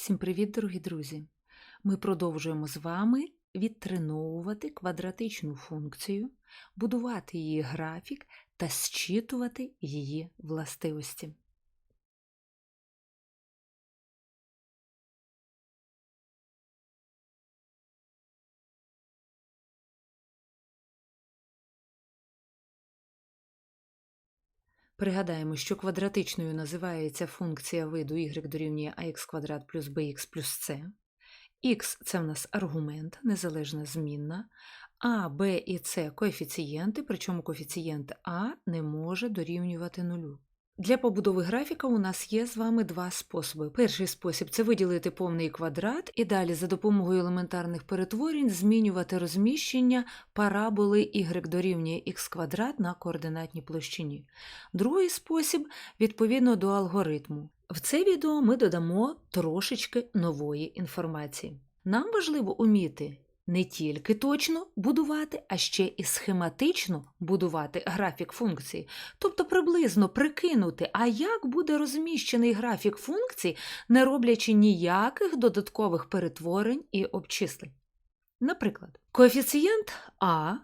Всім привіт, дорогі друзі! Ми продовжуємо з вами відтреновувати квадратичну функцію, будувати її графік та зчитувати її властивості. Пригадаємо, що квадратичною називається функція виду y дорівнює ax квадрат плюс bx плюс c. Х – це в нас аргумент, незалежна змінна, а, b і c – коефіцієнти, причому коефіцієнт а не може дорівнювати нулю. Для побудови графіка у нас є з вами два способи. Перший спосіб це виділити повний квадрат і далі за допомогою елементарних перетворень змінювати розміщення параболи y дорівнює х квадрат на координатній площині. Другий спосіб відповідно до алгоритму. В це відео ми додамо трошечки нової інформації. Нам важливо уміти не тільки точно будувати, а ще і схематично будувати графік функції, тобто приблизно прикинути, а як буде розміщений графік функцій, не роблячи ніяких додаткових перетворень і обчислень. Наприклад, коефіцієнт А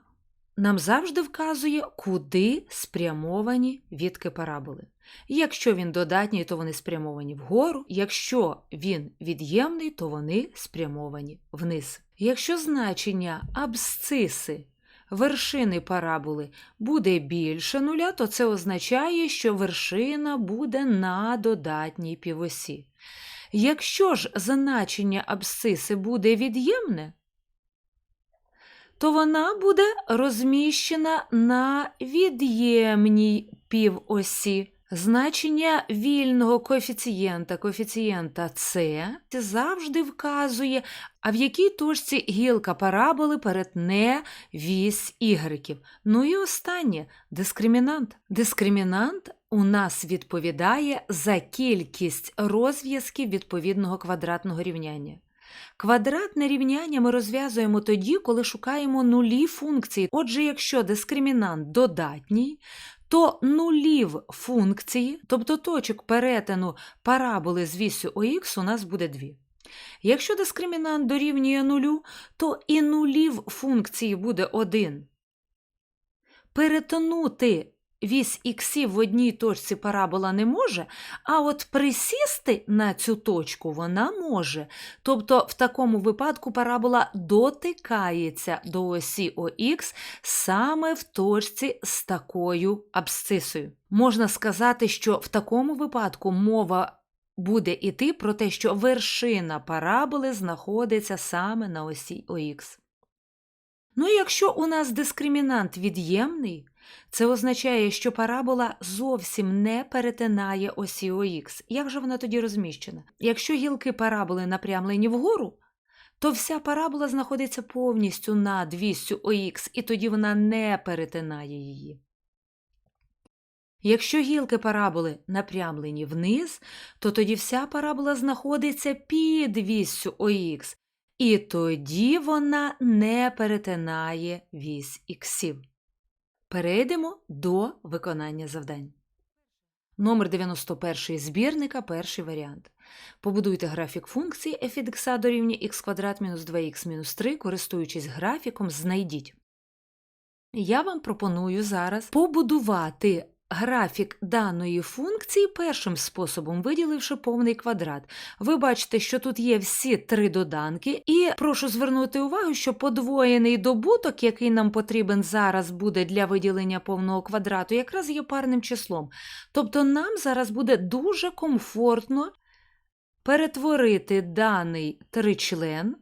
нам завжди вказує, куди спрямовані відки параболи. Якщо він додатній, то вони спрямовані вгору, якщо він від'ємний, то вони спрямовані вниз. Якщо значення абсциси вершини параболи буде більше нуля, то це означає, що вершина буде на додатній півосі. Якщо ж значення абсциси буде від'ємне, то вона буде розміщена на від'ємній півосі. Значення вільного коефіцієнта коефіцієнта С завжди вказує, а в якій точці гілка параболи перетне вісь ігреків. Ну і останнє дискримінант. Дискримінант у нас відповідає за кількість розв'язків відповідного квадратного рівняння. Квадратне рівняння ми розв'язуємо тоді, коли шукаємо нулі функції. Отже, якщо дискримінант додатній, то нулів функції, тобто точок перетину параболи з вісю ОХ у нас буде дві. Якщо дискримінант дорівнює нулю, то і нулів функції буде один. Перетонути вісь іксів в одній точці парабола не може, а от присісти на цю точку вона може. Тобто в такому випадку парабола дотикається до осі ОХ саме в точці з такою абсцисою. Можна сказати, що в такому випадку мова буде йти про те, що вершина параболи знаходиться саме на осі ОХ. Ну і якщо у нас дискримінант від'ємний, це означає, що парабола зовсім не перетинає осі ОХ. Як же вона тоді розміщена? Якщо гілки параболи напрямлені вгору, то вся парабола знаходиться повністю над вісю ОХ, і тоді вона не перетинає її. Якщо гілки параболи напрямлені вниз, то тоді вся парабола знаходиться під віссю ОХ, і тоді вона не перетинає вісь іксів. Перейдемо до виконання завдань. Номер 91 збірника, перший варіант. Побудуйте графік функції f від x дорівнює x квадрат мінус 2х мінус 3, користуючись графіком, знайдіть. Я вам пропоную зараз побудувати графік даної функції першим способом, виділивши повний квадрат. Ви бачите, що тут є всі три доданки, і прошу звернути увагу, що подвоєний добуток, який нам потрібен зараз буде для виділення повного квадрату, якраз є парним числом. Тобто нам зараз буде дуже комфортно перетворити даний тричлен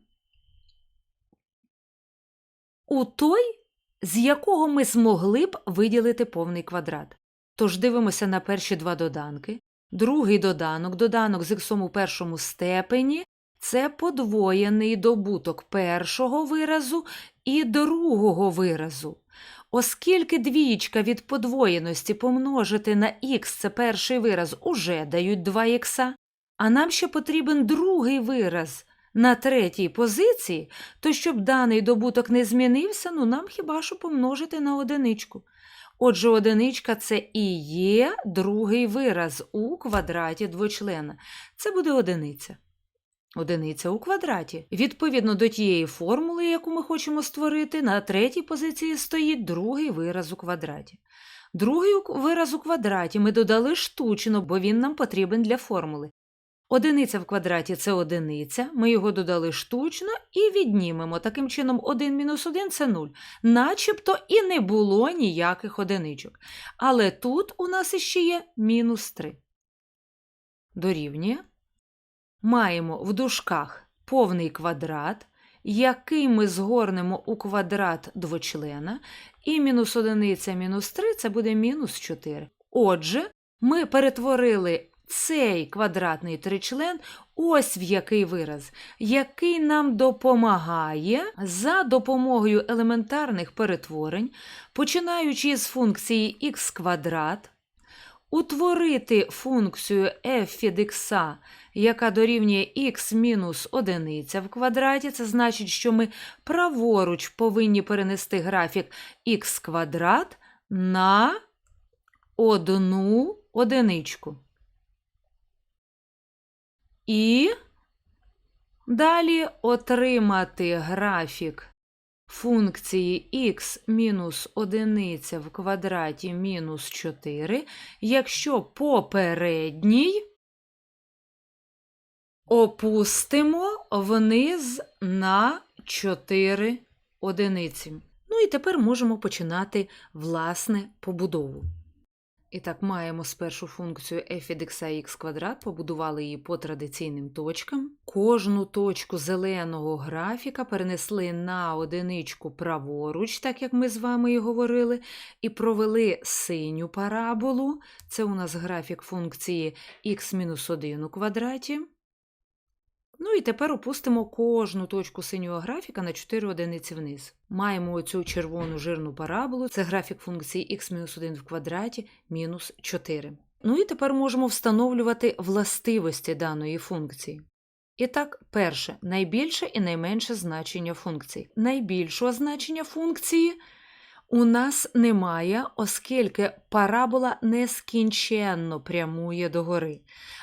у той, з якого ми змогли б виділити повний квадрат. Тож дивимося на перші два доданки. Другий доданок, доданок з іксом у першому степені це подвоєний добуток першого виразу і другого виразу. Оскільки двієчка від подвоєності помножити на х це перший вираз уже дають 2 х, а нам ще потрібен другий вираз на третій позиції, то щоб даний добуток не змінився, ну нам хіба що помножити на одиничку. Отже, одиничка це і є другий вираз у квадраті двочлена. Це буде одиниця. Одиниця у квадраті. Відповідно до тієї формули, яку ми хочемо створити, на третій позиції стоїть другий вираз у квадраті. Другий вираз у квадраті ми додали штучно, бо він нам потрібен для формули. Одиниця в квадраті це одиниця, ми його додали штучно і віднімемо. Таким чином, 1 мінус 1 це 0. Начебто і не було ніяких одиничок. Але тут у нас іще є мінус 3. Дорівнює. Маємо в дужках повний квадрат, який ми згорнемо у квадрат двочлена, і мінус одиниця мінус 3 це буде мінус 4. Отже, ми перетворили цей квадратний тричлен ось в який вираз, який нам допомагає за допомогою елементарних перетворень, починаючи з функції х квадрат, утворити функцію f від x, яка дорівнює x мінус одиниця в квадраті. Це значить, що ми праворуч повинні перенести графік х квадрат на одну одиничку. І далі отримати графік функції х мінус одиниця в квадраті мінус 4, якщо попередній опустимо вниз на 4 одиниці. Ну і тепер можемо починати власне побудову. І так, маємо спершу функцію f від x х квадрат, побудували її по традиційним точкам. Кожну точку зеленого графіка перенесли на одиничку праворуч, так як ми з вами і говорили, і провели синю параболу. Це у нас графік функції x-1 у квадраті. Ну і тепер опустимо кожну точку синього графіка на 4 одиниці вниз. Маємо оцю червону жирну параболу, це графік функції x-1 в квадраті мінус 4. Ну і тепер можемо встановлювати властивості даної функції. І так, перше, найбільше і найменше значення функції. Найбільшого значення функції у нас немає, оскільки парабола нескінченно прямує догори.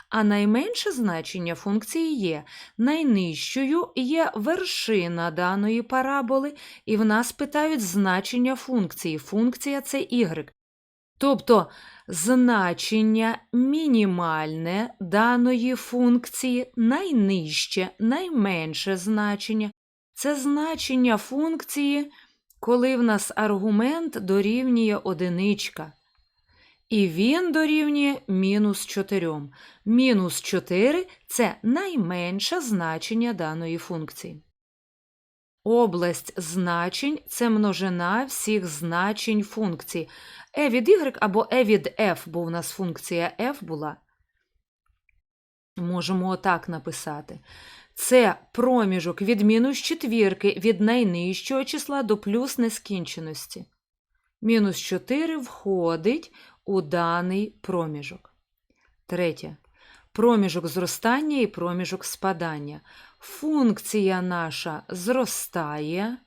А найменше значення функції є. Найнижчою є вершина даної параболи, і в нас питають значення функції. Функція це y. Тобто значення мінімальне даної функції, найнижче, найменше значення це значення функції, коли в нас аргумент дорівнює одиничка. І він дорівнює мінус 4. Мінус 4 це найменше значення даної функції. Область значень це множина всіх значень функції. e від y або e від f, бо у нас функція f була. Можемо отак написати. Це проміжок від мінус четвірки від найнижчого числа до плюс нескінченості. Мінус 4 входить у даний проміжок. Третє. Проміжок зростання і проміжок спадання. Функція наша зростає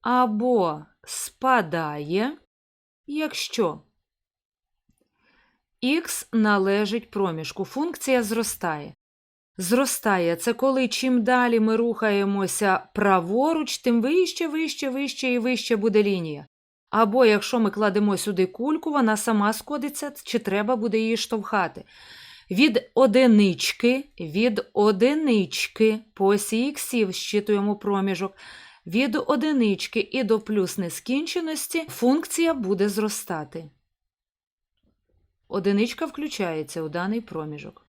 або спадає, якщо х належить проміжку. Функція зростає. Зростає це коли чим далі ми рухаємося праворуч, тим вище, вище, вище і вище буде лінія. Або якщо ми кладемо сюди кульку, вона сама скодиться, чи треба буде її штовхати. Від одинички, від одинички по осі іксів щитуємо проміжок. Від одинички і до плюс нескінченості функція буде зростати. Одиничка включається у даний проміжок.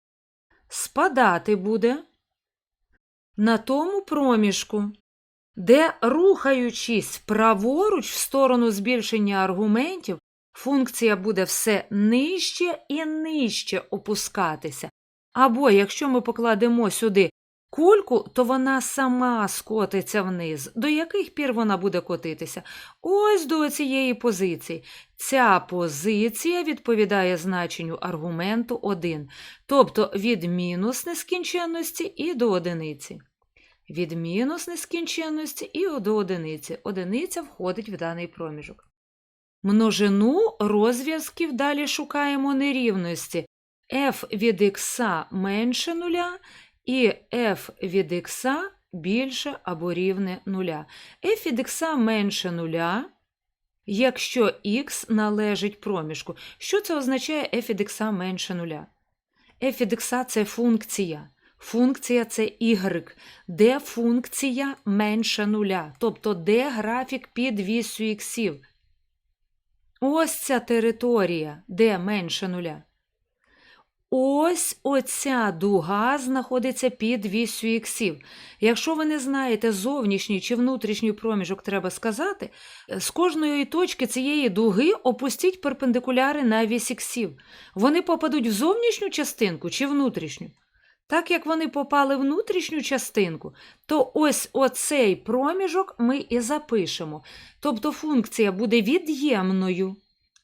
Спадати буде на тому проміжку, де, рухаючись праворуч в сторону збільшення аргументів, функція буде все нижче і нижче опускатися. Або якщо ми покладемо сюди кульку, то вона сама скотиться вниз. До яких пір вона буде котитися? Ось до цієї позиції. Ця позиція відповідає значенню аргументу 1, тобто від мінус нескінченності і до одиниці. Від мінус нескінченності і до одиниці. Одиниця входить в даний проміжок. Множину розв'язків далі шукаємо нерівності f від х менше нуля і f від x більше або рівне нуля. f від x менше нуля, якщо x належить проміжку. Що це означає f від x менше нуля? f від x – це функція. Функція це y, де функція менше нуля, тобто де графік під вісю іксів. Ось ця територія, де менше нуля. Ось оця дуга знаходиться під вісю іксів. Якщо ви не знаєте зовнішній чи внутрішній проміжок, треба сказати, з кожної точки цієї дуги опустіть перпендикуляри на вісь іксів. Вони попадуть в зовнішню частинку чи внутрішню. Так як вони попали в внутрішню частинку, то ось оцей проміжок ми і запишемо. Тобто функція буде від'ємною,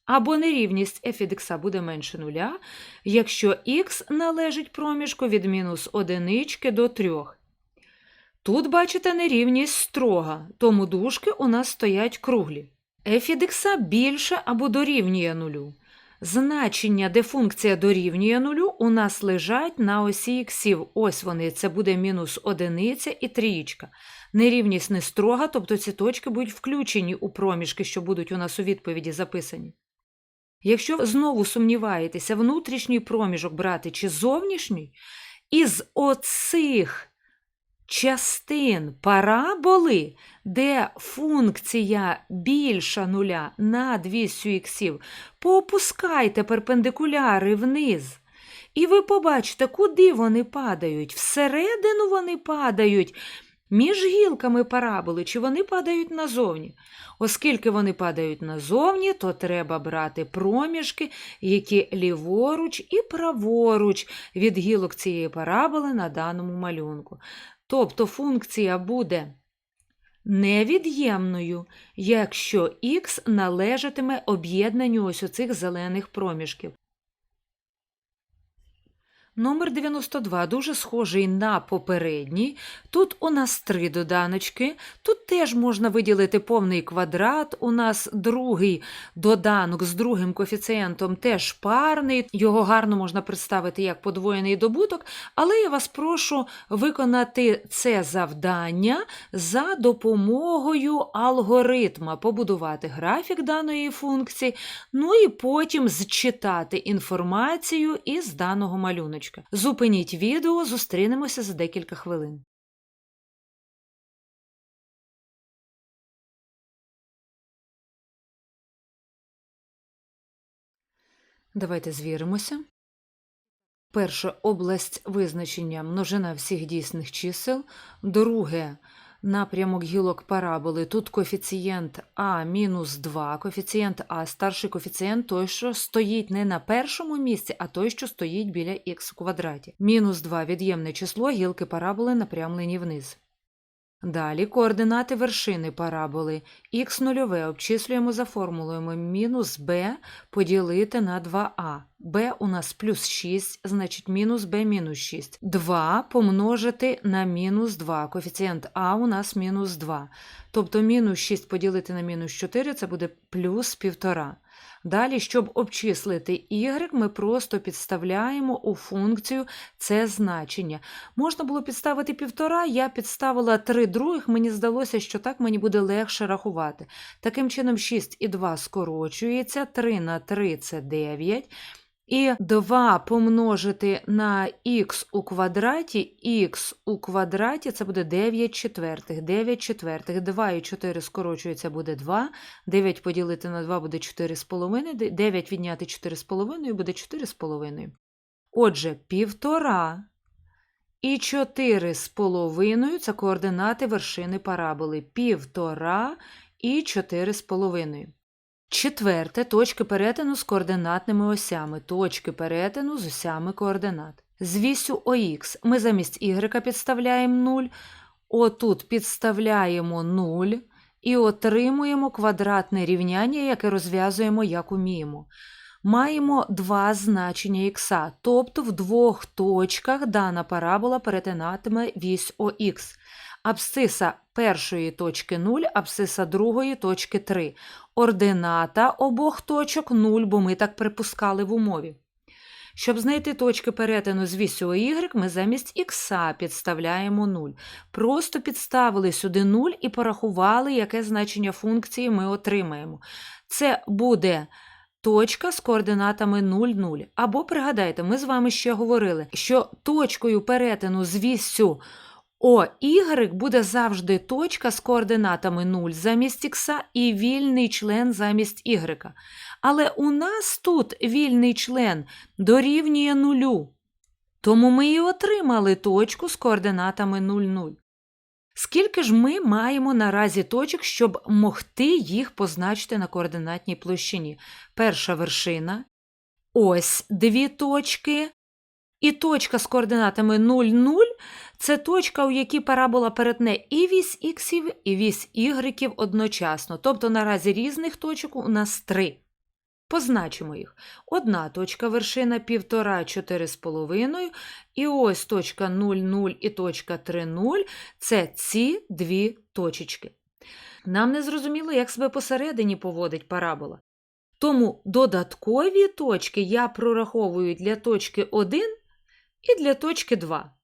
або нерівність x буде менше нуля, якщо x належить проміжку від мінус одинички до 3. Тут, бачите, нерівність строга, тому дужки у нас стоять круглі. x більше або дорівнює нулю. Значення, де функція дорівнює нулю, у нас лежать на осі іксів. Ось вони, це буде мінус одиниця і трієчка. Нерівність не строга, тобто ці точки будуть включені у проміжки, що будуть у нас у відповіді записані. Якщо знову сумніваєтеся, внутрішній проміжок брати чи зовнішній, із оцих частин параболи, де функція більша нуля над вісю іксів, поопускайте перпендикуляри вниз. І ви побачите, куди вони падають. Всередину вони падають між гілками параболи, чи вони падають назовні. Оскільки вони падають назовні, то треба брати проміжки, які ліворуч і праворуч від гілок цієї параболи на даному малюнку. Тобто функція буде невід'ємною, якщо х належатиме об'єднанню ось оцих зелених проміжків. Номер 92 дуже схожий на попередній. Тут у нас три доданочки. Тут теж можна виділити повний квадрат. У нас другий доданок з другим коефіцієнтом теж парний. Його гарно можна представити як подвоєний добуток, але я вас прошу виконати це завдання за допомогою алгоритма, побудувати графік даної функції, ну і потім зчитати інформацію із даного малюночка. Зупиніть відео, зустрінемося за декілька хвилин. Давайте звіримося. Перша область визначення множина всіх дійсних чисел. Друге напрямок гілок параболи. Тут коефіцієнт А мінус 2, коефіцієнт А, старший коефіцієнт той, що стоїть не на першому місці, а той, що стоїть біля х квадраті. Мінус 2 від'ємне число, гілки параболи напрямлені вниз. Далі координати вершини параболи. х нульове обчислюємо за формулою мінус b поділити на 2а. b у нас плюс 6, значить мінус b мінус 6. 2 помножити на мінус 2. Коефіцієнт а у нас мінус 2. Тобто мінус 6 поділити на мінус 4 це буде плюс 1,5. Далі, щоб обчислити y, ми просто підставляємо у функцію це значення. Можна було підставити півтора, я підставила 3 других, мені здалося, що так мені буде легше рахувати. Таким чином, 6 і 2 скорочується, 3 на 3 це 9. І 2 помножити на х у квадраті, х у квадраті це буде 9 четвертих. 9 четвертих, 2 і 4 скорочується буде 2, 9 поділити на 2 буде 4,5, 9 відняти 4,5 буде 4,5. Отже, півтора і 4,5 це координати вершини параболи. Півтора і 4,5. Четверте точки перетину з координатними осями. Точки перетину з осями координат. З вісю ОХ ми замість y підставляємо 0, отут підставляємо 0 і отримуємо квадратне рівняння, яке розв'язуємо як уміємо. Маємо два значення х, тобто в двох точках дана парабола перетинатиме вісь ОХ. Абсциса першої точки 0, абсциса другої точки 3. Ордината обох точок 0, бо ми так припускали в умові. Щоб знайти точки перетину з вісю y, ми замість х підставляємо 0. Просто підставили сюди 0 і порахували, яке значення функції ми отримаємо. Це буде точка з координатами 0, 0. Або пригадайте, ми з вами ще говорили, що точкою перетину з вісю OY буде завжди точка з координатами 0 замість х і вільний член замість y. Але у нас тут вільний член дорівнює нулю. Тому ми і отримали точку з координатами 0, 0. Скільки ж ми маємо наразі точок, щоб могти їх позначити на координатній площині? Перша вершина, ось дві точки, і точка з координатами 0, 0 – це точка, у якій парабола перетне і вісь іксів, і вісь ігреків одночасно. Тобто наразі різних точок у нас три. Позначимо їх. Одна точка вершина 1,5 4,5, і ось точка 0, 0 і точка 3, 0 – це ці дві точечки. Нам не зрозуміло, як себе посередині поводить парабола. Тому додаткові точки я прораховую для точки 1 і для точки 2.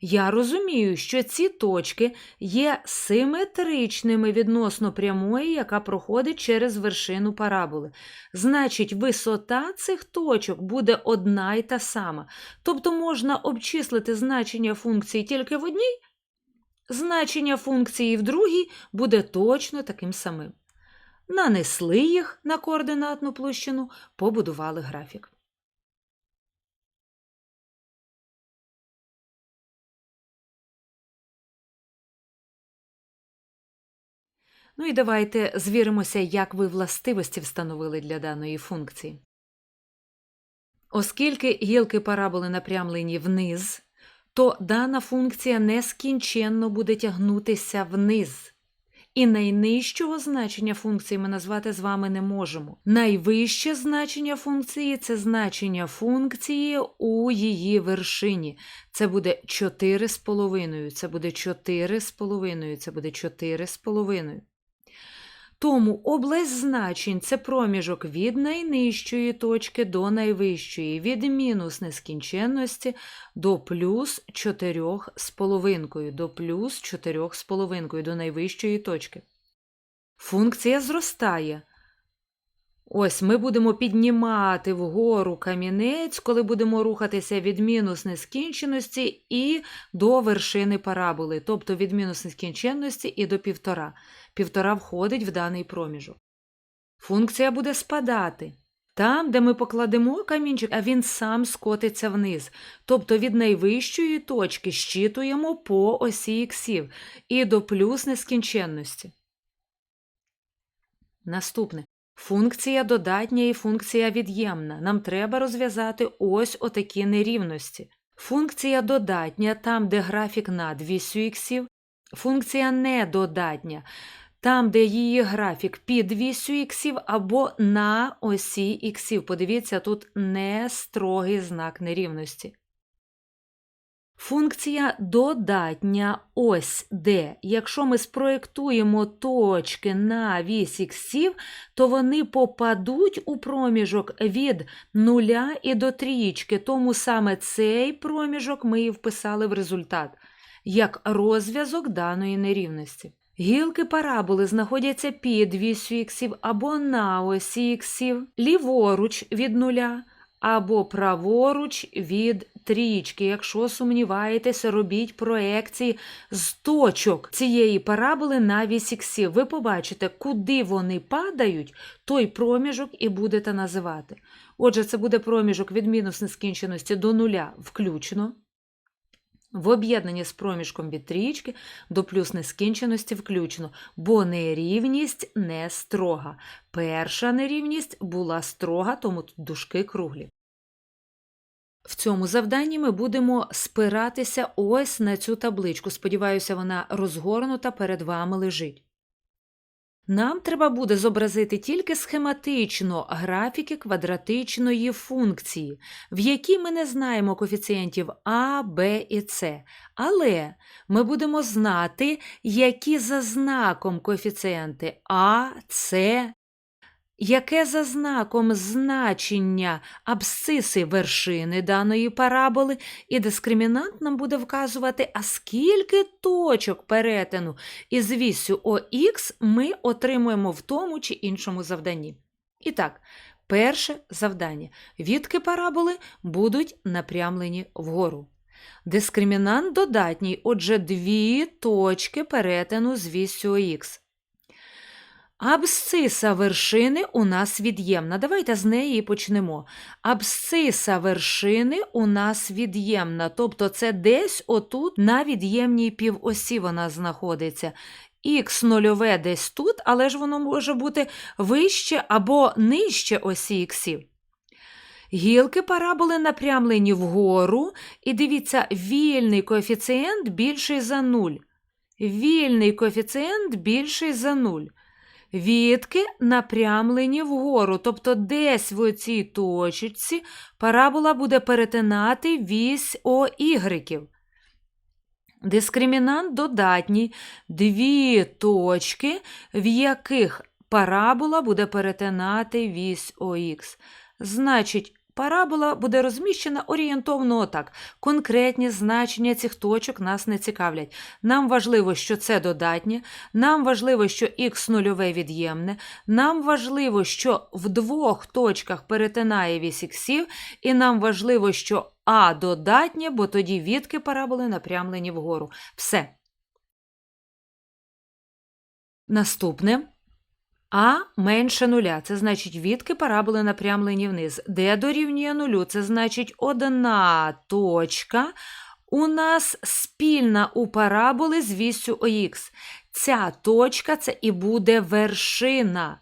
Я розумію, що ці точки є симетричними відносно прямої, яка проходить через вершину параболи. Значить, висота цих точок буде одна й та сама. Тобто можна обчислити значення функції тільки в одній, значення функції в другій буде точно таким самим. Нанесли їх на координатну площину, побудували графік. Ну і давайте звіримося, як ви властивості встановили для даної функції. Оскільки гілки параболи напрямлені вниз, то дана функція нескінченно буде тягнутися вниз. І найнижчого значення функції ми назвати з вами не можемо. Найвище значення функції це значення функції у її вершині. Це буде 4,5, це буде 4,5, це буде 4,5. Тому область значень це проміжок від найнижчої точки до найвищої, від мінус нескінченності до плюс 4,5, до плюс 4,5 до найвищої точки. Функція зростає. Ось ми будемо піднімати вгору камінець, коли будемо рухатися від мінус нескінченності і до вершини параболи, тобто від мінус нескінченності і до півтора. Півтора входить в даний проміжок. Функція буде спадати. Там, де ми покладемо камінчик, а він сам скотиться вниз. Тобто від найвищої точки щитуємо по осі іксів і до плюс нескінченності. Наступне. Функція додатня і функція від'ємна. Нам треба розв'язати ось отакі нерівності. Функція додатня там, де графік над вісю іксів, функція недодатня там, де її графік під вісю іксів або на осі іксів. Подивіться, тут не строгий знак нерівності. Функція додатня ось де. Якщо ми спроєктуємо точки на вісь іксів, то вони попадуть у проміжок від нуля і до трієчки, тому саме цей проміжок ми і вписали в результат, як розв'язок даної нерівності. Гілки параболи знаходяться під вісю іксів або на осі іксів, ліворуч від нуля або праворуч від трічки. Якщо сумніваєтеся, робіть проекції з точок цієї параболи на вісіксі. Ви побачите, куди вони падають, той проміжок і будете називати. Отже, це буде проміжок від мінус нескінченості до нуля включно. В об'єднанні з проміжком від трічки до плюс нескінченості включено, бо нерівність не строга. Перша нерівність була строга, тому тут дужки круглі. В цьому завданні ми будемо спиратися ось на цю табличку. Сподіваюся, вона розгорнута перед вами лежить. Нам треба буде зобразити тільки схематично графіки квадратичної функції, в якій ми не знаємо коефіцієнтів А, Б і С. Але ми будемо знати, які за знаком коефіцієнти А, С, яке за знаком значення абсциси вершини даної параболи, і дискримінант нам буде вказувати, а скільки точок перетину із вісю ОХ ми отримуємо в тому чи іншому завданні. І так, перше завдання. Відки параболи будуть напрямлені вгору. Дискримінант додатній, отже, дві точки перетину з вісю ОХ. Абсциса вершини у нас від'ємна. Давайте з неї почнемо. Абсциса вершини у нас від'ємна, тобто це десь отут на від'ємній півосі вона знаходиться. Х нульове десь тут, але ж воно може бути вище або нижче осі іксів. Гілки параболи напрямлені вгору, і дивіться, вільний коефіцієнт більший за 0. Вільний коефіцієнт більший за 0. Відки напрямлені вгору, тобто десь в цій точці парабола буде перетинати вісь оігриків. Дискримінант додатній дві точки, в яких парабола буде перетинати вісь ОХ. Значить, парабола буде розміщена орієнтовно отак. Конкретні значення цих точок нас не цікавлять. Нам важливо, що це додатнє, нам важливо, що х нульове від'ємне, нам важливо, що в двох точках перетинає вісь іксів, і нам важливо, що а додатнє, бо тоді відки параболи напрямлені вгору. Все. Наступне. А менше нуля, це значить відки параболи напрямлені вниз. Д дорівнює нулю, це значить одна точка у нас спільна у параболи з вісю ОХ. Ця точка це і буде вершина.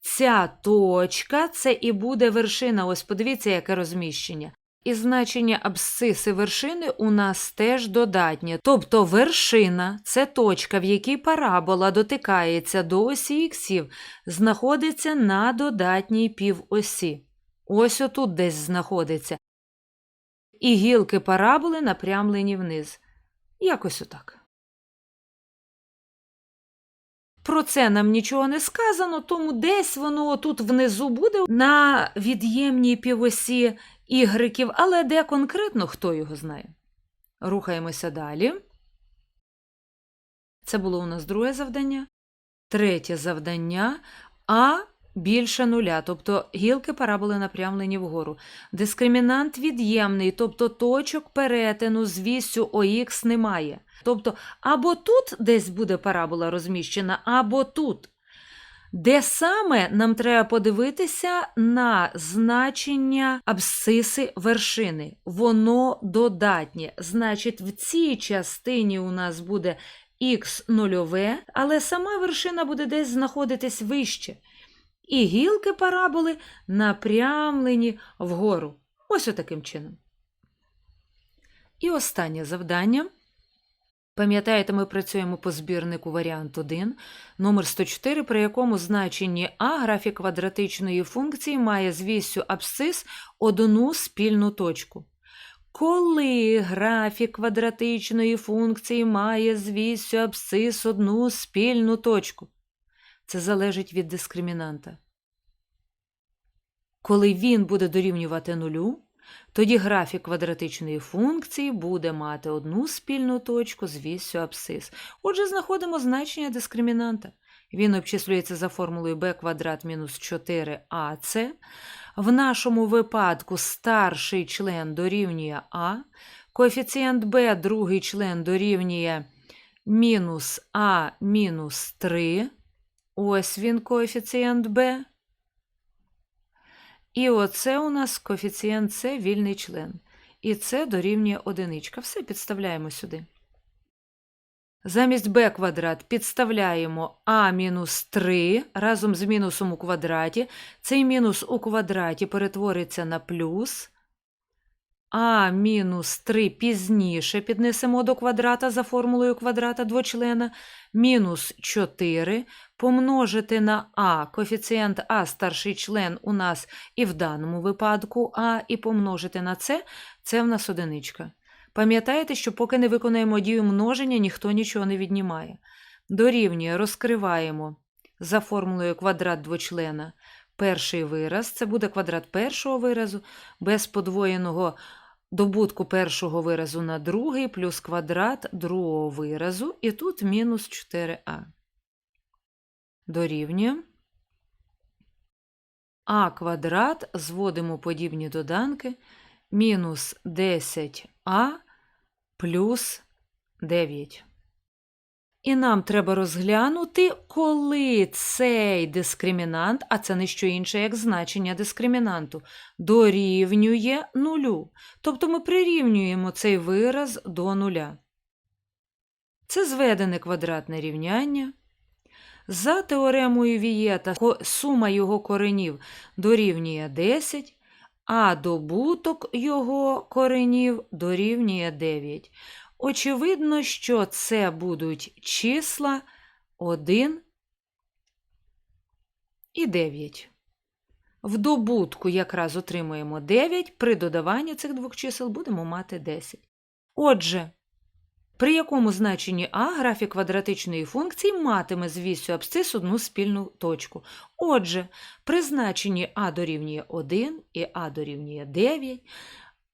Ця точка це і буде вершина. Ось подивіться, яке розміщення. І значення абсциси вершини у нас теж додатнє. Тобто вершина це точка, в якій парабола дотикається до осі іксів, знаходиться на додатній півосі. Ось отут десь знаходиться. І гілки параболи напрямлені вниз. Якось отак. Про це нам нічого не сказано, тому десь воно тут внизу буде на від'ємній півосі ігриків, але де конкретно хто його знає. Рухаємося далі. Це було у нас друге завдання. Третє завдання А більше нуля, тобто гілки параболи напрямлені вгору. Дискримінант від'ємний, тобто точок перетину з вісю ОХ немає. Тобто або тут десь буде парабола розміщена, або тут. Де саме нам треба подивитися на значення абсциси вершини. Воно додатнє. Значить, в цій частині у нас буде х нульове, але сама вершина буде десь знаходитись вище. І гілки параболи напрямлені вгору. Ось отаким чином. І останнє завдання. Пам'ятаєте, ми працюємо по збірнику варіант 1, номер 104, при якому значенні А графік квадратичної функції має з вісю абсцис одну спільну точку. Коли графік квадратичної функції має з вісю абсцис одну спільну точку? Це залежить від дискримінанта. Коли він буде дорівнювати нулю, тоді графік квадратичної функції буде мати одну спільну точку з вісю абсцис. Отже, знаходимо значення дискримінанта. Він обчислюється за формулою b квадрат мінус 4ac. В нашому випадку старший член дорівнює А, коефіцієнт b, другий член дорівнює мінус А мінус 3. Ось він коефіцієнт b. І оце у нас коефіцієнт С вільний член. І це дорівнює одиничка. Все підставляємо сюди. Замість b квадрат підставляємо а мінус 3 разом з мінусом у квадраті. Цей мінус у квадраті перетвориться на плюс. А мінус 3 пізніше піднесемо до квадрата за формулою квадрата двочлена. Мінус 4 помножити на А, коефіцієнт А старший член у нас і в даному випадку А, і помножити на С, це в нас одиничка. Пам'ятаєте, що поки не виконуємо дію множення, ніхто нічого не віднімає. Дорівнює розкриваємо за формулою квадрат двочлена перший вираз, це буде квадрат першого виразу, без подвоєного добутку першого виразу на другий, плюс квадрат другого виразу, і тут мінус 4а. Дорівнює. А квадрат зводимо подібні доданки мінус 10а плюс 9. І нам треба розглянути, коли цей дискримінант, а це не що інше, як значення дискримінанту, дорівнює нулю. Тобто ми прирівнюємо цей вираз до нуля. Це зведене квадратне рівняння. За теоремою Вієта сума його коренів дорівнює 10, а добуток його коренів дорівнює 9. Очевидно, що це будуть числа 1 і 9. В добутку якраз отримуємо 9, при додаванні цих двох чисел будемо мати 10. Отже, при якому значенні а графік квадратичної функції матиме з вісю абсцис одну спільну точку. Отже, при значенні а дорівнює 1 і а дорівнює 9,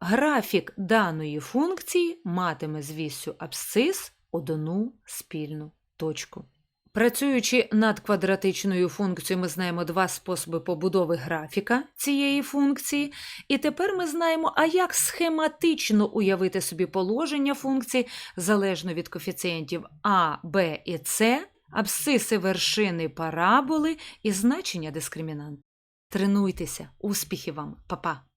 графік даної функції матиме з вісю абсцис одну спільну точку. Працюючи над квадратичною функцією, ми знаємо два способи побудови графіка цієї функції. І тепер ми знаємо, а як схематично уявити собі положення функції залежно від коефіцієнтів А, Б і С, абсциси вершини параболи і значення дискримінант. Тренуйтеся, успіхів вам, Па-па!